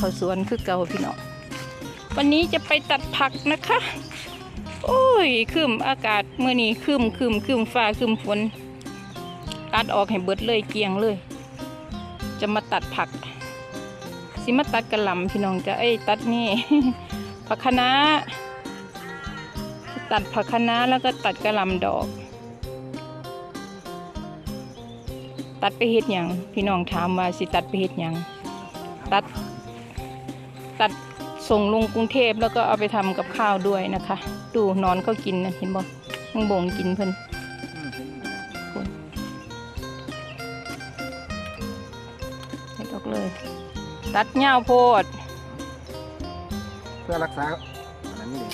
ย่างเขาสวนคือเก่าพี่น้องวันนี้จะไปตัดผักนะคะ โอ้ยคืมอากาศเมื่อนี้คืมคืมคืมฟ้าคืมฝนตัดออกให้เบิดเลยเกียงเลย จะมาตัดผัก สิมาตัดกระหล่ำพี่น้องจะเอ้ตัดนี่ผักคะน้าตัดผักคะน้าแล้วก็ตัดกระหล่ำดอก ตัดไปเฮ็ดหยังพี่น้องถามว่าสิตัดไปเฮ็ดหยังตัด ตัดส่งลงกรุงเทพแล้วก็เอาไปทำกับข้าวด้วยนะคะ ดูนอนเขากินนะเห็นบ่มึงบ่งกินเพิ่นคุณเฮ็ดออกเลย ตัดเหย้าโพด เพื่อรักษาอันนั้นนี่เอง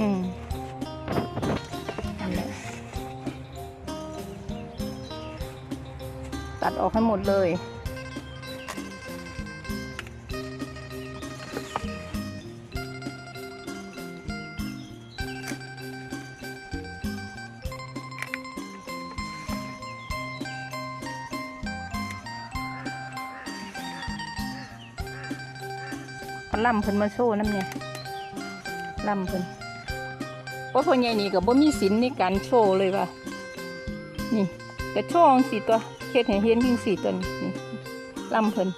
อืมนั่นแหละตัดออกให้หมดเลย เอาล่ำเพิ่นมาโชว์น้ำเนี่ยล่ำเพิ่นว่าพ่อใหญ่นี่ก็บ่มีศิลในการโชว์เลยว่ะนี่ก็โชว์จังสี่ตัวเฮ็ดให้เห็นเพียงสี่ตัวนี่นี่ล่ำเพิ่น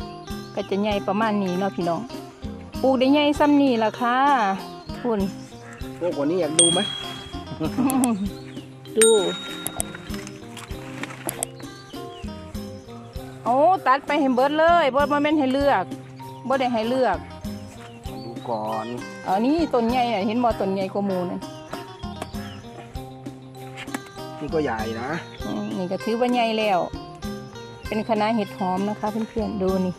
ก็จะใหญ่ประมาณนี้เนาะพี่น้องปลูกได้ใหญ่ซ้ำนี่ล่ะค่ะคุณพวกวันนี้อยากดูไหมดูโอ้ตัดไปให้เบิดเลยบ่บ่แม่นให้เลือกบ่ได้ให้เลือกมาดู ก่อนอันนี้ต้นใหญ่น่ะเห็นบ่ต้นใหญ่กว่าหมู่นั่นนี่ก็ใหญ่นะอืมนี่ก็ถือว่าใหญ่แล้ว เป็นคณะเห็ดหอมนะคะเพื่อนๆดูนี่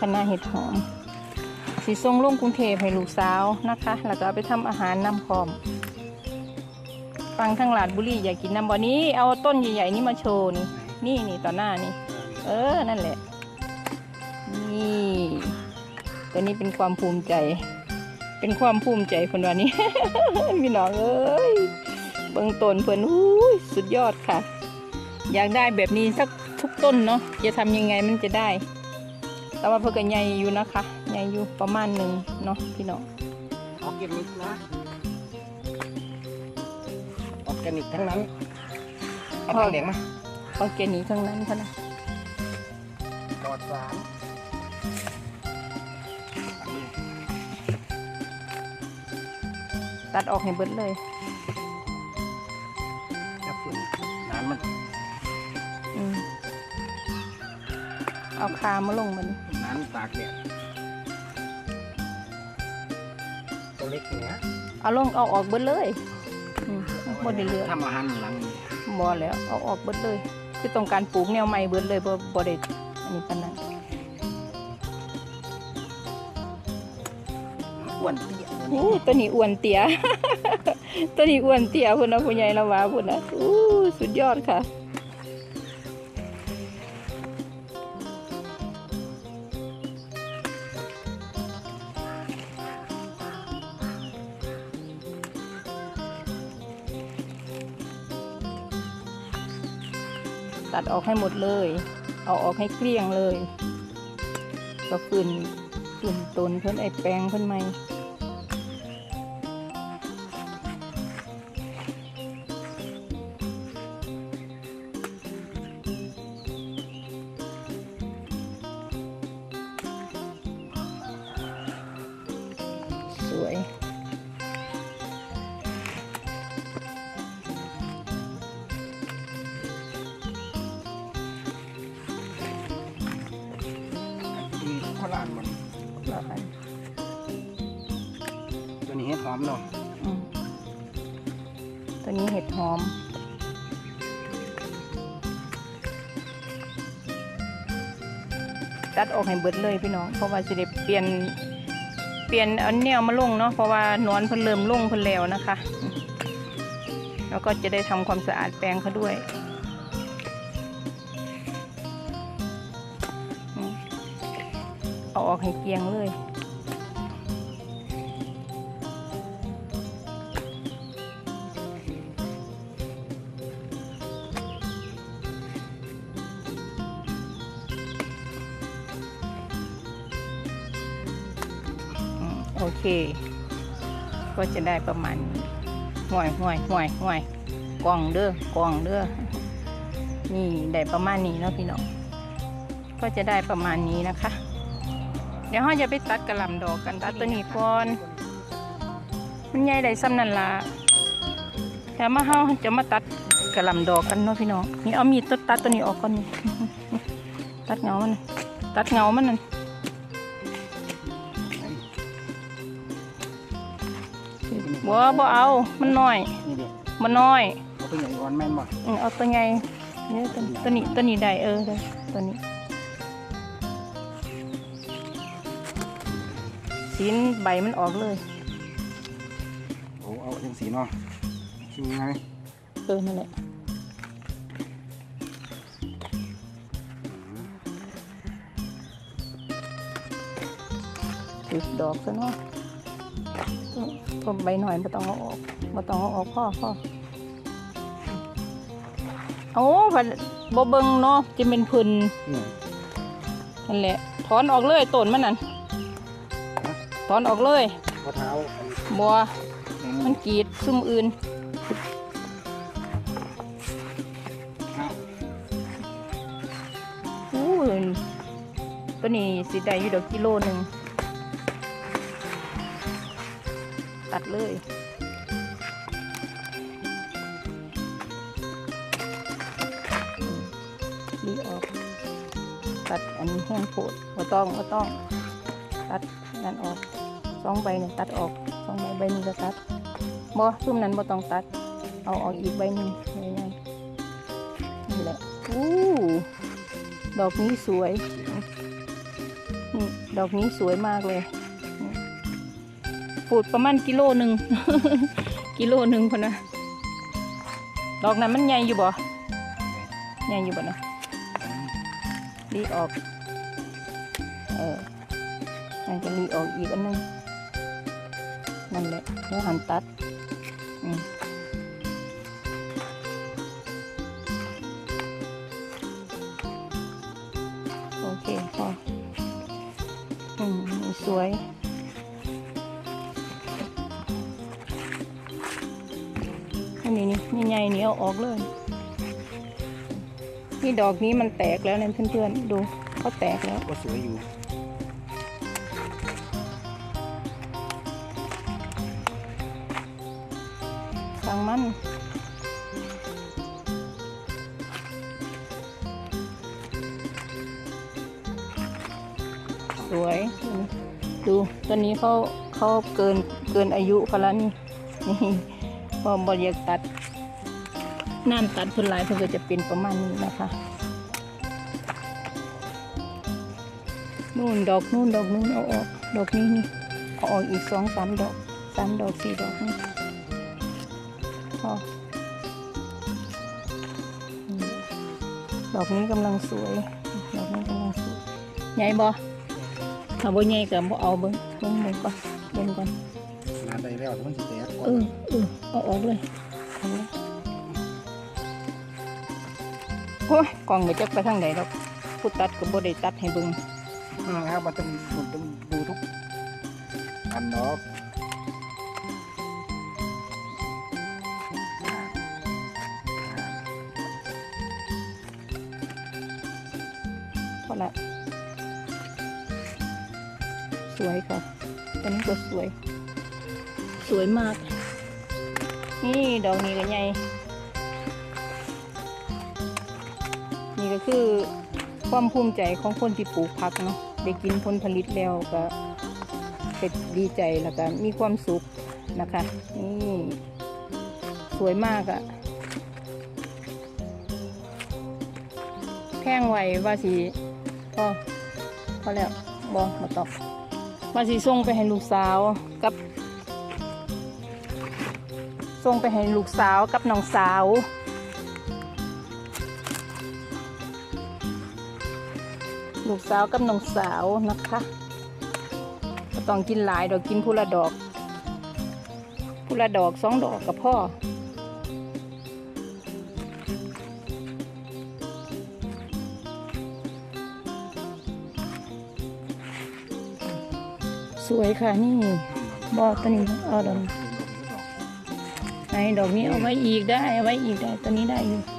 คณะเห็ดหอม สีทรงลงกรุงเทพให้ลูกสาวนะคะแล้วก็เอาไปทำอาหารนำพร้อม ฟังทั้งหลาดบุรีอยากกินน้ำบ่นี้ เอาต้นใหญ่ๆนี่มาโชว์นี่ นี่นี่ต่อหน้านี่ เออ นั่นแหละ นี่ ตัวนี้เป็นความภูมิใจ เป็นความภูมิใจคนวันนี้ พี่น้องเอ้ยเบื้องต้นเพื่อนอุ้ยสุดยอดค่ะ อยากได้แบบนี้สักทุกต้นเนาะจะทำยังไงมันจะได้ แต่ว่าเพื่อนก็ใหญ่อยู่นะคะใหญ่อยู่ประมาณหนึ่งเนาะพี่น้องออร์แกนิกนะออร์แกนิกทั้งนั้นเอาทางเด็กมาออร์แกนิกทั้งนั้นค่ะนะปลอดสาร ตัดออกให้เบิดเลยจะฝุ่นน้ำมันอืมเอาคามาลงมันน้ำตากแดดตัวเล็กเนี้ยเอาลงเอาออกเบิดเลยอืมบ่ได้เหลือทำอาหารหลังนี้บ่แล้ว เอาออกเบิดเลย คือต้องการปลูกแนวใหม่เบิดเลยบ่บ่ได้อันนี้ปานนั้นอ้วนเตี้ย อู้ตัวนี้อ้วนเตี้ย ตัวนี้อ้วนเตี้ยพุ่นนะผู้ใหญ่ละว่าพุ่นนะอู้สุดยอดค่ะตัดออกให้หมดเลย เอาออกให้เกลี้ยงเลย ก็ฝืนฝืนตนเพิ่นไอแปลงเพิ่นไหม ตัดออกให้เบิดเลยพี่น้อง เพราะว่าจะได้เปลี่ยนเปลี่ยนอันแนวมาลงเนาะเพราะว่านอนเพิ่นเริ่มลงเพิ่นแล้วนะคะ แล้วก็จะได้ทำความสะอาดแปลงเขาด้วยเอาออกให้เกลียงเลย โอเค ก็จะได้ประมาณห่วยห่วยห่วยห่วยกล่องเด้อกล่องเด้อนี่ได้ประมาณนี้เนาะพี่น้องก็จะได้ประมาณนี้นะคะ เดี๋ยวเราจะไปตัดกระลำดอกกันตัดตัวนี้ก่อนมันใหญ่ได้ซ้ำนั่นละแต่มาเฮาจะมาตัดกระลำดอกกันเนาะพี่น้องนี่เอามีดตัดตัวนี้ออกก่อนตัดเงามันตัดเงามันนั่น บัวบ่เอา มันน้อย นี่เด็กมันน้อยเอาไปใหญ่อ่อนแม่นบ่อืมเอาตัวใหญ่เนี่ยตัวตัวนี้ตัวนี้ได้เออได้ตัวนี้สีนใบมันออกเลย โอ้เอาจังสีเนาะชูไงเออนั่นแหละติดดอกซะเนาะ ก็ใบหน่อยไม่ต้องเอาออกไม่ต้องเอาออกพ่อพ่อโอ้ผัดบ่เบิงเนาะจะเป็นพื้นนี่นั่นแหละถอนออกเลยต้นมันนั่นถอนออกเลยข้อเท้าอันนี้บัวอืมันกรีดซุ่มอื่นเอาอู้ยตัวนี้สิได้อยู่ดอกกิโลหนึ่ง ตัดเลยอืมรีออก ตัดอันนี้แห้งโผดว่าต้องว่าต้อง ตัดนั่นออกสองใบเนี่ยตัดออกสองใบใบนี้ก็ตัดบ่ซุ่มนั้นบ่ต้องตัด เอาออกอีกใบหนึ่งง่ายๆนี่แหละอู้ดอกนี้สวย ดอกนี้สวยมากเลย ปูดประมาณกิโลหนึ่ง กิโลหนึ่งพอนะดอกนั้นมันใหญ่อยู่บ่ใหญ่อยู่บ่นะรีออก เออมันจะรีออกอีกอันนึงนั่นแหละแล้วหันตัด อืม เอาออกเลย นี่ดอกนี้มันแตกแล้วเนี่ยเพื่อนๆ ดูเขาแตกแล้ว ก็สวยอยู่ สั่งมันสวยอืมดูตัวนี้เขาเขาเกินเกินอายุเขาแล้วนี่ นี่พอบอยากตัด น้ำตัดพื้นลายเพื่อก็จะเป็นประมาณนี้นะคะ นู่นดอกนู่นดอกนู่นเอาออก ดอกนี้นี่เอาออกอีกสองสามดอกสามดอกสี่ดอกนี่พออืมดอกนี้กำลังสวย ดอกนี้กำลังสวยใหญ่บ่ถ้าบ่ใหญ่ก็บ่เอาเบิ่งเบิ่งเบิ่งก่อนเบิ่งก่อนงานได้แล้วมันสิแตกก่อเอนอเออเอาออกเลยเอาเลย โอ้ยกล่องไปจักไปทางไหนดอกผู้ตัดก็บ่ได้ตัดให้เบิ่งอืมครับมันต้องมันต้องดูทุกอันเนาะพอละสวยค่ะตัวนี้ก็สวย สวยมาก นี่ดอกนี้ก็ใหญ่ นี่ก็คือความภูมิใจของคนที่ปลูกผักเนาะได้กินผลผลิตแล้วก็เป็นดีใจแล้วก็มีความสุขนะคะนี่สวยมากอะแพงไหวว่าสิพอพอแล้วบอมาตอบว่าสิส่งไปให้ลูกสาวกับส่งไปให้ลูกสาวกับน้องสาว ลูกสาวกับน้องสาวนะคะก็ต้องกินหลายดอกกินผู้ละดอกผู้ละดอกสองดอกกับพ่อสวยค่ะนี่บอตัวนี้เอาดอกไหนดอกนี้เอาไว้อีกได้เอาไว้อีกได้ตัวนี้ได้อยู่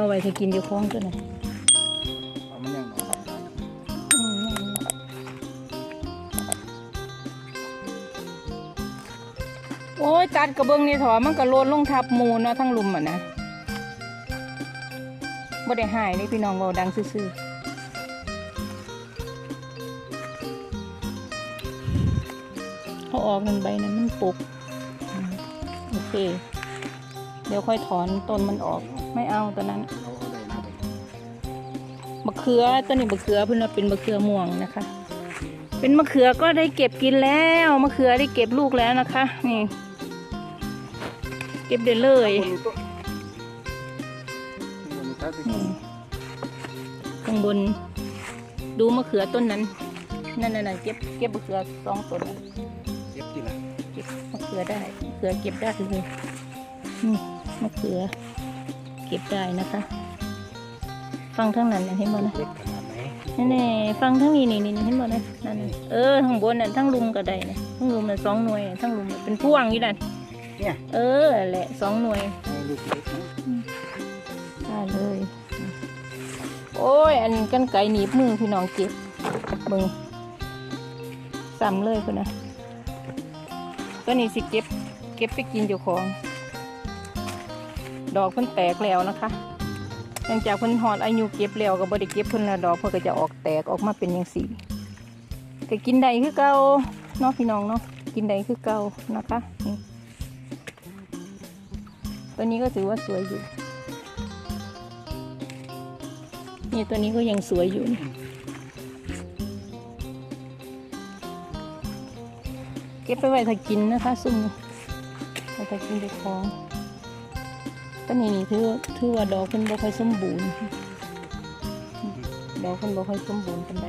เอาไว้จะกินอยู่คล้องตัวนั้นเอามันยังหน่อยอืมโอ้ยตัดกระเบื้องนี่ถอมันก็โลนลงทับมูเนาะทั้งลุมอะนะบ่ได้หายเลยพี่น้องเบาดังซื่อๆเขาออกมันใบนั้นมันปุก โอเค เดี๋ยวค่อยถอนต้นมันออก ไม่เอาตัวนั้นเราเอาได้นะไปมะเขือตัวนี้มะเขือเพิ่นว่าเป็นมะเขือม่วงนะคะ เป็นมะเขือก็ได้เก็บกินแล้วมะเขือได้เก็บลูกแล้วนะคะ นี่ เก็บได้เลยคนนี้ต้องคนนี้ถ้าที่นี่ข้างบน ดูมะเขือต้นนั้นนั่นน่ะๆเก็บเก็บมะเขือสองต้นน่ะเก็บที่ละเก็บมะเขือได้มะเขือเก็บได้เลยนี่มะเขือ เก็บได้นะคะ ฟังทั้งนั้นน่ะเห็นบ่นะเล็กขนาดไหนนี่นี่ฟังทั้งนี้นี่นี่เห็นบ่นะนั่นน่ะเออข้างบนน่ะทั้งลุมก็ได้นะทั้งลุมน่ะสองหน่วยน่ะทั้งลุมน่ะเป็นพ่วงอยู่นั่นเนี่ยเออแหละสองหน่วยให้ลูกเล็กนะได้เลย โอ้ย อันกันไก่หนีบมือพี่น้องเก็บมึงซ้ำเลยคุณนะตัวนี้สิเก็บเก็บไปกินเจ้าของ ดอกเพิ่นแตกแล้วนะคะหลังจากเพิ่นหอดอายุเก็บแล้วก็บ่ได้เก็บเพิ่นละดอกเพิ่นก็จะออกแตกออกมาเป็นอย่างสีก็กินได้คือเก่าเนาะพี่น้องเนาะกินได้คือเก่านะคะตัวนี้ก็ถือว่าสวยอยู่นี่ตัวนี้ก็ยังสวยอยู่นะเก็บไปไว้ถ้ากินนะคะซุ่มนี่ไว้ถ้ากินเด็กของ ต้นนี้นี่ถือถือว่าดอกเพิ่นบ่ค่อยสมบูรณ์ดอกเพิ่นบ่ค่อยสมบูรณ์ปานใด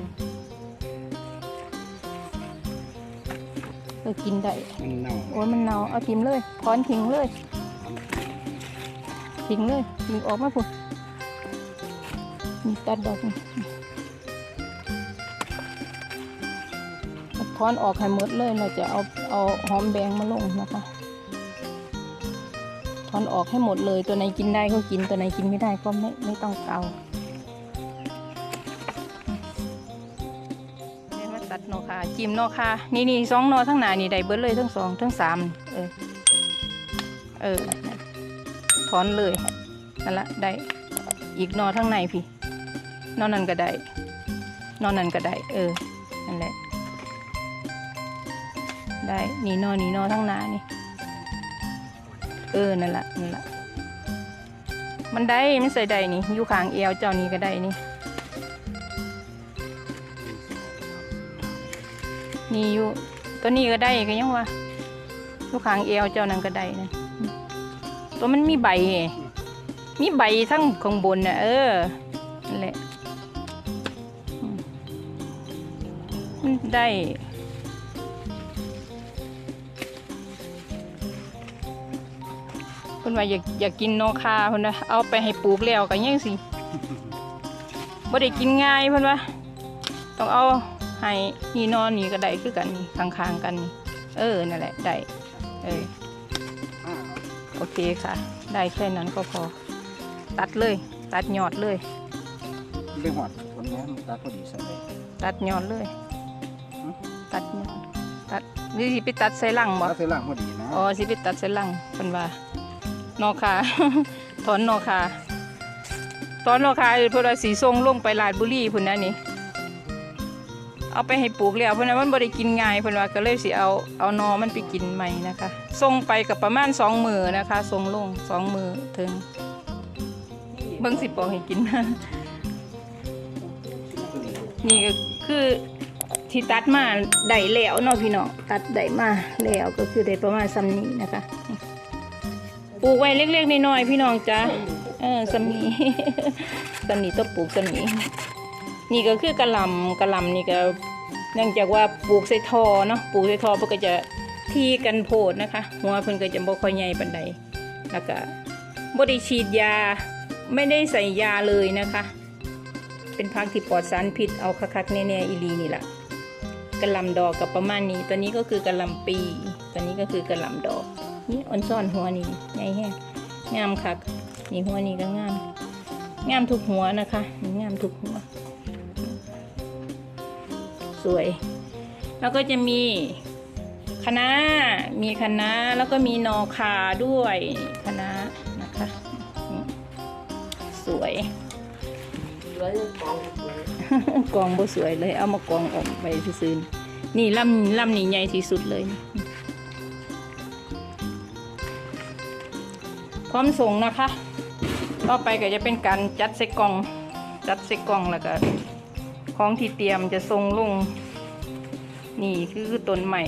ก็กินได้มันเน่าโอ้ยมันเน่าเอาทิ้งเลยถอนทิ้งเลยทิ้งเลยทิ้งออกมาพุ่นนี่ตัดดอกนี่ถอนออกให้หมดเลยเราจะเอาเอาหอมแดงมาลงนะคะ ถอนออกให้หมดเลย ตัวไหนกินได้ก็กิน ตัวไหนกินไม่ได้ก็ไม่ไม่ต้องเกาเรียนว่าตัดนอค่าจิ้มนอค่านี่นี่สองนอทั้งหนานี่ได้เบิดเลยทั้งสองทั้งสามเออ เออ ถอนเลย นั่นละได้ อีกนอทั้งในพี่ นอนนั่นก็ได้ นอนนั่นก็ได้ เออ นั่นแหละ ได้ นี่นอนนี่นอทั้งหนานี่ เออ นั่นแหละนั่นแหละมันได้มันใส่ได้นี่อยู่ข้างเอวเจ้านี่ก็ได้นี่ นี่อยู่ตัวนี้ก็ได้ก็ยังว่าอยู่ข้างเอวเจ้านั่นก็ได้นะตัวมันมีใบ มีใบทั้งข้างบนน่ะเออนั่นแหละมันได้ เพิ่นว่าอยากอยากกินนอคาเพิ่นนะเอาไปให้ปลูกแล้วก็ยังสิบ่ได้กินง่ายเพิ่นว่าต้องเอาให้นี่นอนนี่ก็ได้คือกันนี่ข้างๆกันนี่เออนั่นแหละได้เอออ่าโอเคค่ะ ได้แค่นั้นก็พอ ตัดเลย ตัดยอดเลยได้หอดคนนี้มันตัดพอดีใส่เลยตัดยอดเลยหือตัดยอดตัดหรือสิไปตัดใส่หลังบ่ตัดใส่ล่างพอดีนะอ๋อสิไปตัดเส้นหลังเป็นว่า นอคาถอนนอคาถอนนอคาเพื่อว่าสีทรงลงไปลาดบุรีพุ่นนะนี่เอาไปให้ปลูกแล้วเพื่อนนมันบ่ได้กินง่ายเพื่อนว่าก็เลยสิเอาเอานอมันไปกินใหม่นะคะทรงไปกับประมาณสองมือนะคะทรงลงสองมือถึงเบิ่งสิบปอกให้กิน นี่ก็คือที่ตัดมาได้แล้วเนาะพี่น้องตัดได้มาแล้วก็คือได้ประมาณซ้ำนี้นะคะ ปลูกไว้เล็กๆน้อยๆพี่น้องจ้ะเออซ้ำนี้ซ้ำนี้ต้องปลูกซ้ำนี้นี่ก็คือกระลำกระลำนี่ก็เนื่องจากว่าปลูกใส่ทอเนาะปลูกใส่ทอเพื่อก็จะที่กันโพดนะคะ หัวเพิ่นก็จะบ่ค่อยใหญ่ปานใดแล้วก็บ่ได้ฉีดยาไม่ได้ใส่ยาเลยนะคะ เป็นพักที่ปลอดสารพิษเอาคักๆแน่ๆอีลีนี่แหละกระลำดอกกับประมาณนี้ตัวนี้ก็คือกระลำปีตัวนี้ก็คือกระลำดอก นี่อ่อนซ่อนหัวนี่ใหญ่แห้งงามคักนี่หัวนี่ก็งาม งามทุกหัวนะคะนี่งามทุกหัว สวย แล้วก็จะมีคณะมีคณะแล้วก็มีนอคาด้วยคณะนะคะสวยกองบ่สวยเลย เอามากองออกไปซื่อๆนี่ลำลำนี่ใหญ่ที่สุดเลย พร้อมส่งนะคะ ต่อไปก็จะเป็นการจัดใส่กล่องจัดใส่กล่องแล้วก็ของที่เตรียมจะทรงลง นี่คือต้นใหม่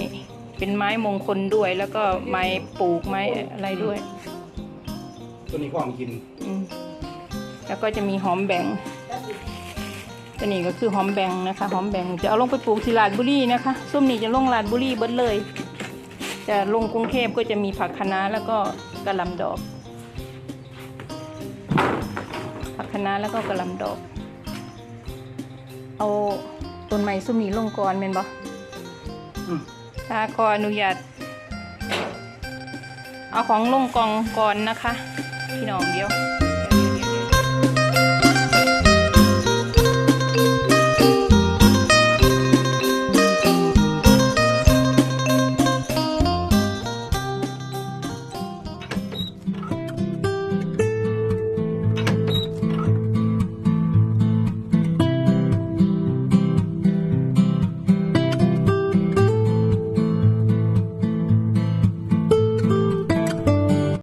เป็นไม้มงคลด้วย แล้วก็ไม้ปลูกไม้อะไรด้วย ตัวนี้ก็เอามากินอืมแล้วก็จะมีหอมแบ่งตัวนี้ก็คือหอมแบ่งนะคะหอมแบ่งจะเอาลงไปปลูกที่ลาดบุรีนะคะส้มนี่จะลงลาดบุรีเบิดเลย จะลงกรุงเทพก็จะมีผักคะน้าแล้วก็กระหลำดอก คะน้าแล้วก็กระหลำดอก เอาต้นไม้ส้มนี้ลงก่อนเป็นบ่อืมถ้าขออนุญาตเอาของลงกองก่อนนะคะ พี่น้องเดียว